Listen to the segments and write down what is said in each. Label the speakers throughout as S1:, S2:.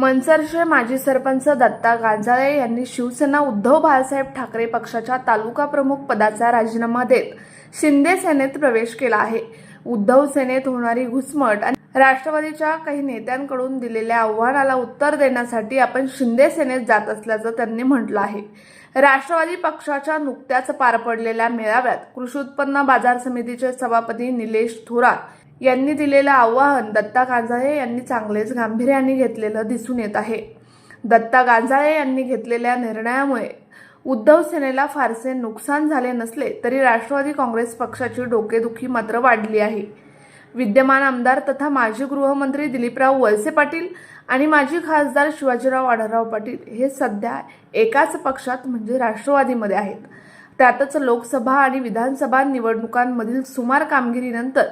S1: मनसरचे माजी सरपंच दत्ता गांजाळे यांनी शिवसेना उद्धव बाळासाहेब ठाकरे पक्षाच्या तालुका प्रमुख पदाचा राजीनामा देत शिंदे सेनेत प्रवेश केला आहे. उद्धव सेनेत होणारी घुसमट आणि राष्ट्रवादीच्या काही नेत्यांकडून दिलेल्या आव्हानाला उत्तर देण्यासाठी आपण शिंदे सेनेत जात असल्याचं त्यांनी म्हटलं आहे. राष्ट्रवादी पक्षाच्या नुकत्याच पार पडलेल्या मेळाव्यात कृषी उत्पन्न बाजार समितीचे सभापती निलेश थोरात यांनी दिलेलं आव्हान दत्ता गांजाळे यांनी चांगलेच गांभीर्याने घेतलेलं दिसून येत आहे. दत्ता गांजाळे यांनी घेतलेल्या निर्णयामुळे उद्धव सेनेला फारसे नुकसान झाले नसले तरी राष्ट्रवादी काँग्रेस पक्षाची डोकेदुखी मात्र वाढली आहे. विद्यमान आमदार तथा माजी गृहमंत्री दिलीपराव वळसे पाटील आणि माजी खासदार शिवाजीराव आढळराव पाटील हे सध्या एकाच पक्षात म्हणजे राष्ट्रवादीमध्ये आहेत. त्यातच लोकसभा आणि विधानसभा निवडणुकांमधील सुमार कामगिरीनंतर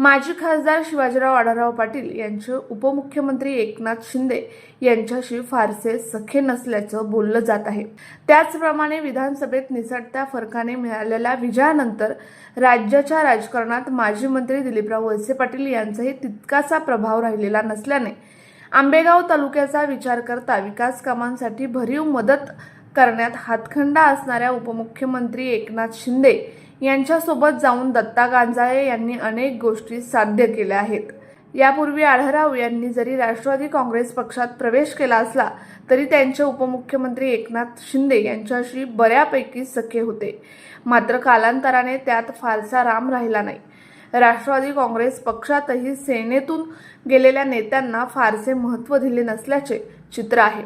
S1: माजी खासदार शिवाजीराव आढळराव पाटील यांचे उपमुख्यमंत्री एकनाथ शिंदे यांच्याशी फारसे सखे नसल्याचं बोललं जात आहे. त्याचप्रमाणे विधानसभेत निसटत्या फरकाने मिळालेल्या विजयानंतर राज्याच्या राजकारणात माजी मंत्री दिलीपराव वळसे पाटील यांचाही तितकासा प्रभाव राहिलेला नसल्याने आंबेगाव तालुक्याचा विचार करता विकास कामांसाठी भरीव मदत करण्यात हातखंडा असणाऱ्या उपमुख्यमंत्री एकनाथ शिंदे यांच्यासोबत जाऊन दत्ता गांजाळे यांनी अनेक गोष्टी साध्य केल्या आहेत. यापूर्वी आढळराव यांनी जरी राष्ट्रवादी काँग्रेस पक्षात प्रवेश केला असला तरी त्यांचे उपमुख्यमंत्री एकनाथ शिंदे यांच्याशी बऱ्यापैकी सखे होते. मात्र कालांतराने त्यात फारसा राम राहिला नाही. राष्ट्रवादी काँग्रेस पक्षातही सेनेतून गेलेल्या नेत्यांना फारसे महत्त्व दिले नसल्याचे चित्र आहे.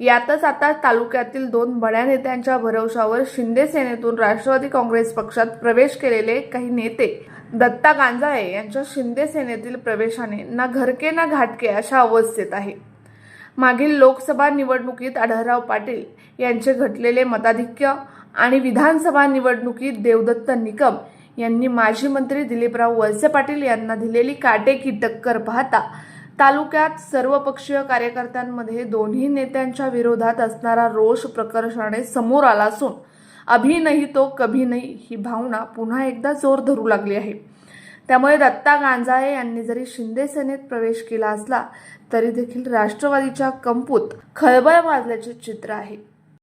S1: यातच आता तालुक्यातील दोन बड्या नेत्यांच्या भरवशावर शिंदे सेनेतून राष्ट्रवादी काँग्रेस पक्षात प्रवेश केलेले काही नेते दत्ता गांजाळे यांच्या शिंदे सेनेतील प्रवेशाने ना घरके ना घाटके अशा अवस्थेत आहे. मागील लोकसभा निवडणुकीत आढळराव पाटील यांचे घटलेले मताधिक्य आणि विधानसभा निवडणुकीत देवदत्त निकम यांनी माजी मंत्री दिलीपराव वळसे पाटील यांना दिलेली काटेकी टक्कर पाहता तालुक्यात सर्वपक्षीय कार्यकर्त्यांमध्ये दोन्ही नेत्यांच्या विरोधात असणारा रोष प्रकर्षाने समोर आला असून अभी नाही तो कभी नाही ही भावना पुन्हा एकदा जोर धरू लागली आहे. त्यामुळे दत्ता गांजाळे यांनी जरी शिंदे सेनेत प्रवेश केला असला तरी देखील राष्ट्रवादीच्या कंपूत खळबळ माजल्याचे चित्र आहे.